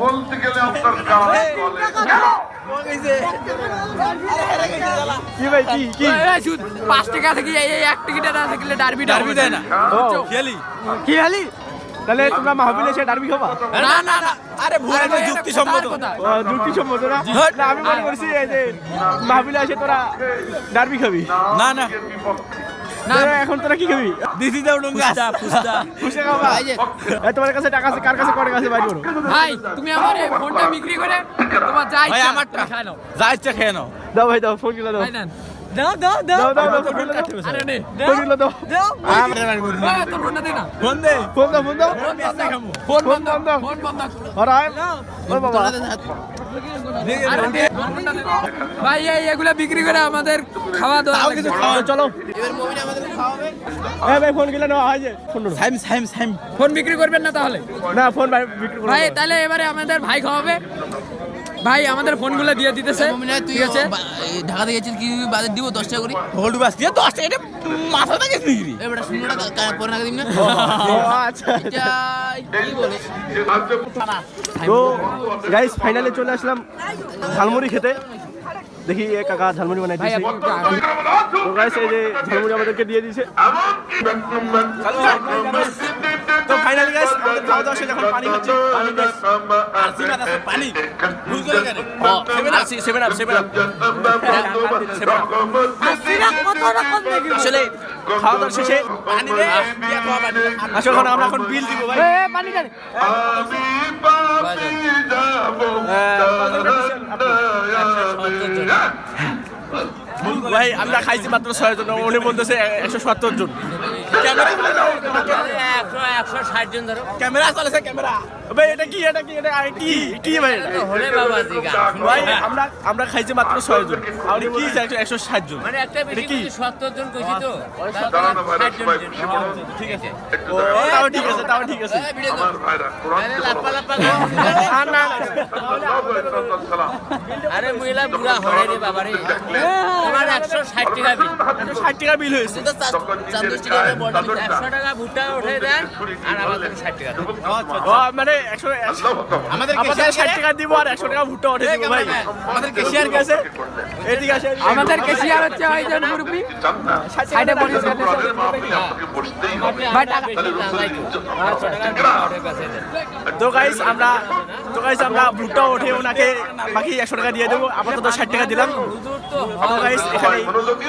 বলতে গেলে আপনার পাঁচ টাকা থেকে এই এই এক টিকিট না থাকলে ডারবি ডারবি দেয় না। ও খেলি। কি হালি তাহলে তোমরা মাহবিল এসে ডারবি খাবা? না না না। আরে ভুল আরে এটা ভাই, এটা যুক্তিসম্মত। কোথার কথা? ও, যুক্তিসম্মত না? না, আমি মনে করছি এই যে মাহবিলে এসে তোরা ডারবি খাবি। না না। না এখন তোরা কি খাবি? দিদি দাও ডুঙ্গা ফুস্তা খুশি খাবা? এই তোমার কাছে টাকা আছে কার কাছে কয় টাকা আছে বাইর করো? ভাই তুমি আমার এই ফোনটা বিক্রি করে তোমার যা ভাই ইচ্ছা আমারটা তুমি খাই নাও। যা ইচ্ছা খেয়ে নাও। দাও ভাই দাও ফোনগুলো দাও। ভাই নেন। দাও দাও দাও। দাও দাও ফোন আরে নে দাও ভাই, তোর ফোনটা দে না। ফোন দে। ফোন দাও ফোন দাও। ফোন বন্ধ ফোন ফোন বন্ধ বন্ধ। ফোন বন্ধ অরাই ও বাবা। আরে দে, ফোনটা দে। ভাই এই এগুলা বিক্রি করে আমাদের খাওয়া দাওয়া কিছু খাওয়া- চলো। এই ভাই ফোন কিলো নাও হয় ফোন সাইম সাইম সাইম। ফোন বিক্রি করবেন না তাহলে? না ফোন ভাই বিক্রি ভাই তাহলে এবারে আমাদের ভাই খাওয়াবে। ভাই আমাদের ফোনগুলো দিয়ে দিতেছে। তুই আছে? ঢাকা থেকে গেছিস কি বাদে দিব? দশ টাকা করে। হোল্ড বাস দিয়ে দশ টাকা মাথা থেকে নিগরি এবার শূন্য টাকা পরে টাকা দিবি না? ও আচ্ছা। কি বলে তো গাইস ফাইনালে চলে আসলাম ঝালমুড়ি খেতে। দেখি এ কাকা ঝালমুড়ি বানাই দিয়েছে। তো গাইস এই যে ঝালমুড়ি আমাদেরকে দিয়ে দিয়েছে। ফাইনালি গাইস আমাদের খাওয়া দাওয়া শেষ এখন পানি খাচ্ছি পানি guys। পানি ভুল করে কেন seven up seven up seven up আসলে খাওয়া দাওয়া শেষে পানি পানি আসলে এখন আমরা এখন বিল দিব ভাই পানি। আমি পাপি যাব ভাই আমরা খাইছি মাত্র ছয় জন উনি বলতেছে একশো সত্তর জন ক্যামেরা চলেছে ক্যামেরা। ভাই এটা কি? এটা কি? এটা আরে কি কি ভাই। হলে বাবা ভাই আমরা আমরা খাইছি মাত্র ছয় জন। কি জন? মানে একটা কি? জন কইছি তো। মনে ঠিক আছে। ও, তাও ঠিক আছে তাও ঠিক আছে। আমার ভাইরা কোরআন লাপ্পা লাপ্পা না না। আরে মহিলা বুড়া হরে রে বাবা রে আমার একশো ষাট টাকা বিল একশো ষাট টাকা বিল হয়েছে। বড় টাকা ভুট্টা উঠে দেন আর আমাদের ষাট টাকা দেন। মানে একশো আমাদের ষাট টাকা দিব আর একশো টাকা ভুট্টা উঠে দিব ভাই। আমাদের কেশিয়ার গেছে। এদিকে আসে আমাদের কেশিয়ার হচ্ছে ওই জন মুরব্বী। সাইডে বসে আছে। কোরআনের মাহফিলে আপনাকে বসতেই হবে ভাই টাকা তাহলে রসুল একশো টাকা ভুট্টা উঠে বেঁচে দেন তো গাইস আমরা তো গাইস আমরা ভুট্টা উঠে ওনাকে বাকি একশো টাকা দিয়ে দেবো। আপাতত ষাট টাকা দিলাম। তো গাইস এখানে মনোযোগী